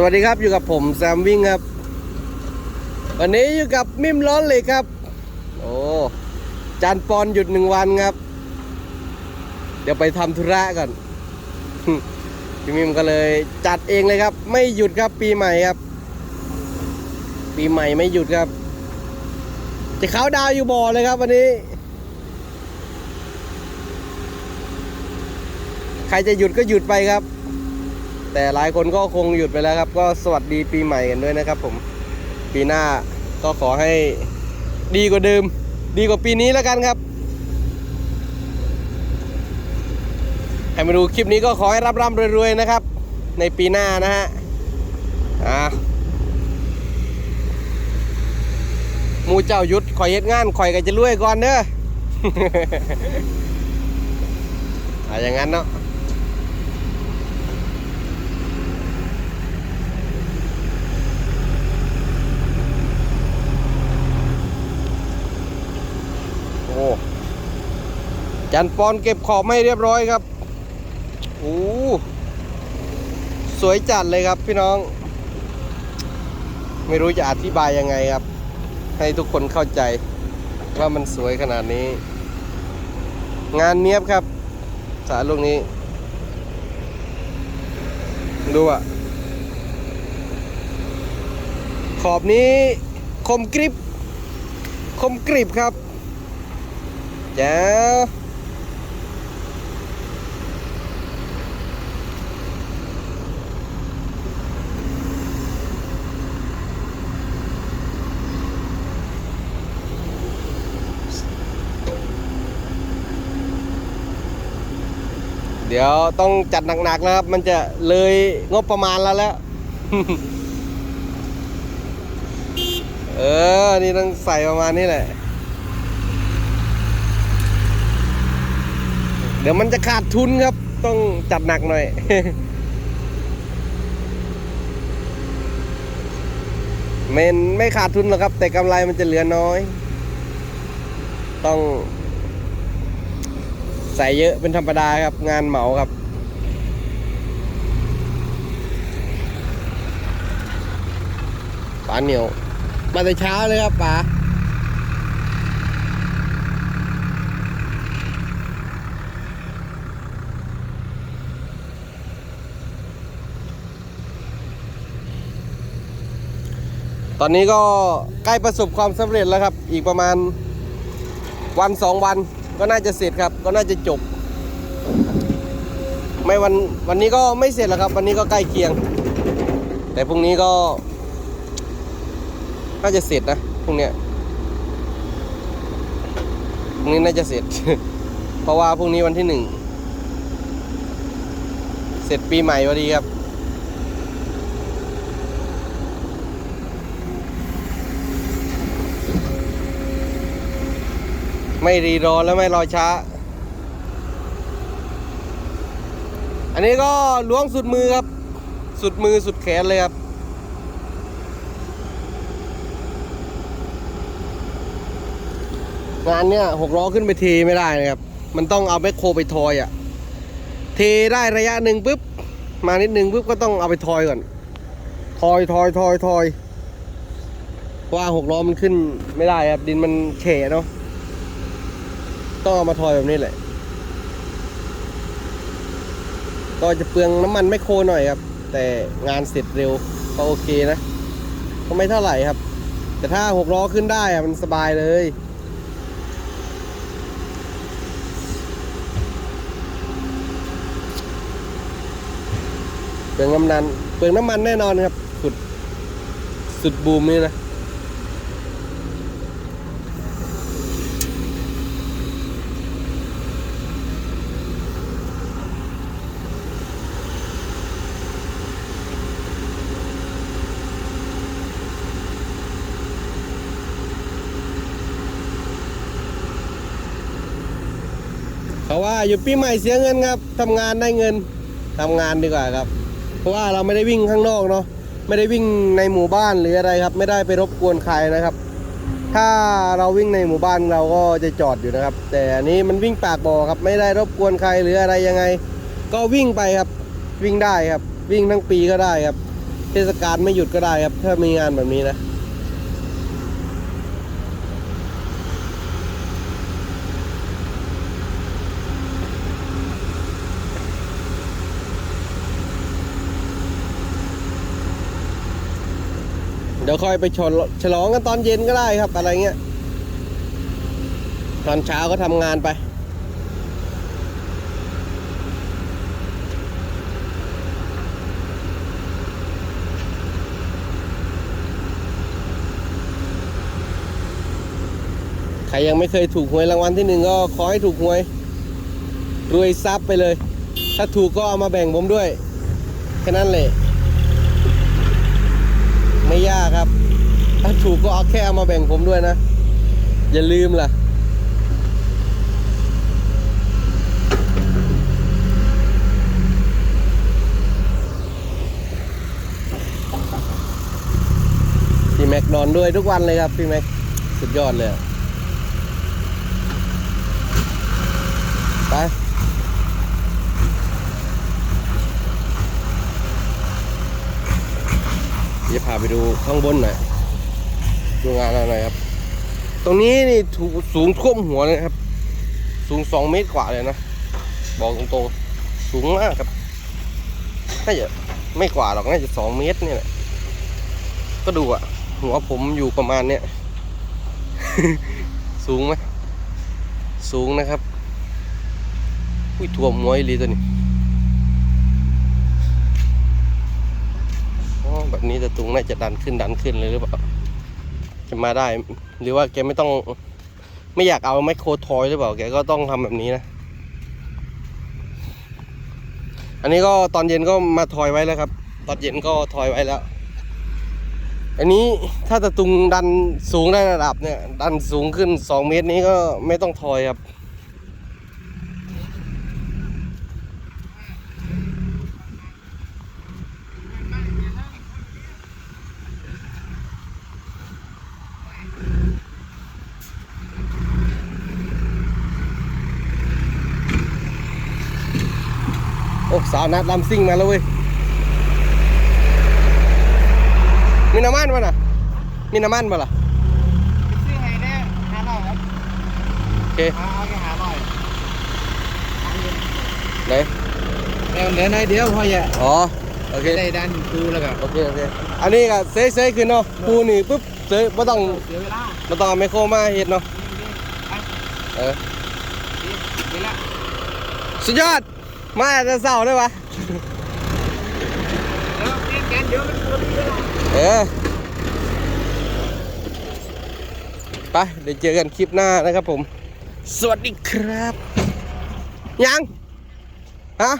สวัสดีครับอยู่กับผมแซมวิ่งครับ วันนี้อยู่กับมิมร้อนเล็กครับ โอ้จานปอนหยุดหนึ่งวันครับ เดี๋ยวไปทำธุระก่อนพี่มิมก็เลยจัดเองเลยครับ ไม่หยุดครับปีใหม่ครับ ปีใหม่ไม่หยุดครับ จะเขาดาวอยู่บ่อเลยครับ วันนี้ ใครจะหยุดก็หยุดไปครับ แต่หลายคนก็คงหยุดไปแล้วครับ ก็สวัสดีปีใหม่กันด้วยนะครับ ผมปีหน้าก็ขอให้ดีกว่าเดิม ดีกว่าปีนี้แล้วกันครับให้มาดูคลิปนี้ก็ขอให้รับร่ำรวยๆนะครับ ในปีหน้านะฮะอ่ามูเจ้าหยุดข่อยเฮ็ดงานข่อยก็จะรวยก่อนเด้ออ่าอย่างนั้นเนาะ โอ้ จันปอนเก็บขอบไม่เรียบร้อยครับโอ้สวยจัดเลยครับพี่น้อง ไม่รู้จะอธิบายยังไงครับ ให้ทุกคนเข้าใจว่ามันสวยขนาดนี้ งานเนี้ยบครับ สารลูกนี้ ดูอะขอบนี้คมกริบ คมกริบครับแจ๋ว เดี๋ยวต้องจัดหนักๆแล้วครับ มันจะเลยงบประมาณแล้วแล้ว เออ นี่ต้องใส่ประมาณนี้แหละ เดี๋ยวมันจะขาดทุนครับ ต้องจัดหนักหน่อยเมนไม่ขาดทุนหรอกครับ แต่กำไรมันจะเหลือน้อย ต้อง ใส่เยอะเป็นธรรมดาครับ งานเหมาครับป๋าเหนียว มาแต่เช้าเลยครับป๋าตอนนี้ก็ใกล้ประสบความสำเร็จแล้วครับ อีกประมาณวันสองวัน ก็น่าจะเสร็จครับ ก็น่าจะจบ ไม่วันวันนี้ก็ไม่เสร็จแล้วครับ วันนี้ก็ใกล้เคียง แต่พรุ่งนี้ก็น่าจะเสร็จนะพรุ่งเนี้ยพรุ่งนี้น่าจะเสร็จ เพราะว่าพรุ่งนี้วันที่หนึ่ง เสร็จปีใหม่พอดีครับ ไม่รีรอแล้วไม่รอช้า อันนี้ก็ล้วงสุดมือครับ สุดมือสุดแขนเลยครับ งานเนี้ยหกล้อขึ้นไปเทไม่ได้นะครับ มันต้องเอาแมคโครไปทอยอะ่ะ เทได้ระยะหนึ่งปุ๊บ มานิดนึงปุ๊บก็ต้องเอาไปทอยก่อน ทอยทอยทอยทอยว่าหกล้อมันขึ้นไม่ได้ครับ ดินมันเฉะเนาะ ต้องเอามาทอยแบบนี้แหละ ก็จะเปลืองน้ำมันไม่โคหน่อยครับ แต่งานเสร็จเร็วก็โอเคนะ ก็ไม่เท่าไหร่ครับ แต่ถ้าหกล้อขึ้นได้อะมันสบายเลยเปลืองน้ำมันเปลืองน้ำมันแน่นอนครับ สุด สุดบูมนี่นะ เขาว่าอยู่ปีใหม่เสียเงินครับทำงานได้เงินทำงานดีกว่าครับ เพราะว่าเราไม่ได้วิ่งข้างนอกเนาะไม่ได้วิ่งในหมู่บ้านหรืออะไรครับ ไม่ได้ไปรบกวนใครนะครับ ถ้าเราวิ่งในหมู่บ้านเราก็จะจอดอยู่นะครับ แต่อันนี้มันวิ่งปากบ่อครับ ไม่ได้รบกวนใครหรืออะไรยังไง ก็วิ่งไปครับวิ่งได้ครับ วิ่งทั้งปีก็ได้ครับ เทศกาลไม่หยุดก็ได้ครับ ถ้ามีงานแบบนี้นะ ดี๋ยวค่อยไปชนฉลองกันตอนเย็นก็ได้ครับ อะไรเงี้ย ตอนเช้าก็ทำงานไปใครยังไม่เคยถูกหวยรางวัลที่หนึ่งก็ขอให้ถูกหวย รวยทรัพย์ไปเลย ถ้าถูกก็เอามาแบ่งผมด้วย แค่นั้นแหละ ไม่ยากครับ ถ้าถูกก็เอาแค่เอามาแบ่งผมด้วยนะ อย่าลืมล่ะ พี่แม็กนอนด้วยทุกวันเลยครับ พี่แม็ก สุดยอดเลย ไป จะพาไปดูข้างบนหน่อยดูงานอะไรหน่อยครับ ตรงนี้นี่ถูกสูงท่วมหัวเลยครับ สูงสองเมตรกว่าเลยนะ บอกตรงๆ สูงมากครับน่าจะไม่กว่าหรอกน่าจะสองเมตรนี่แหละก็ดูอะหัวผมอยู่ประมาณเนี้ยสูงไหมสูงนะครับอุ้ยท่วมหัวอีหลีตัวนี้ อ๋อ แบบนี้แต่ตุงน่าจะดันขึ้นดันขึ้นเลยหรือเปล่าจะมาได้ หรือว่าแกไม่ต้อง ไม่อยากเอาไมโครทอยหรือเปล่าแกก็ต้องทำแบบนี้นะ อันนี้ก็ตอนเย็นก็มาทอยไว้แล้วครับ ตอนเย็นก็ทอยไว้แล้ว อันนี้ถ้าตะตุงดันสูงได้ระดับเนี่ย ดันสูงขึ้น 2 เมตรนี้ก็ไม่ต้องทอยครับ โอ้สาวนัดลำซิ่งมาแล้วเว้ย มีน้ำมันป่ะน่ะ มีน้ำมันป่ะล่ะซื้อให้ได้ห้าร้อยครับโอเคเอาเอาแค่ห้าร้อยไหนเดี๋ยวเหลือน้อยเดียวพออย่าอ๋อ โอเค ได้ดันคูแล้วก็โอเค โอเค อันนี้ก็เซยเซยขึ้นเนาะปูนี่ปุ๊บเซยไม่ต้องเสียเวลาไม่ต้องเอาไมโครมาเห็ดเนาะ เออเวลาสุดยอด มาจะเสาร์เลยวะแล้วเปลี่ยวมันคูเวลาเออไปเดี๋ยวเจอกันคลิปหน้านะครับผม สวัสดีครับ ยัง ฮะ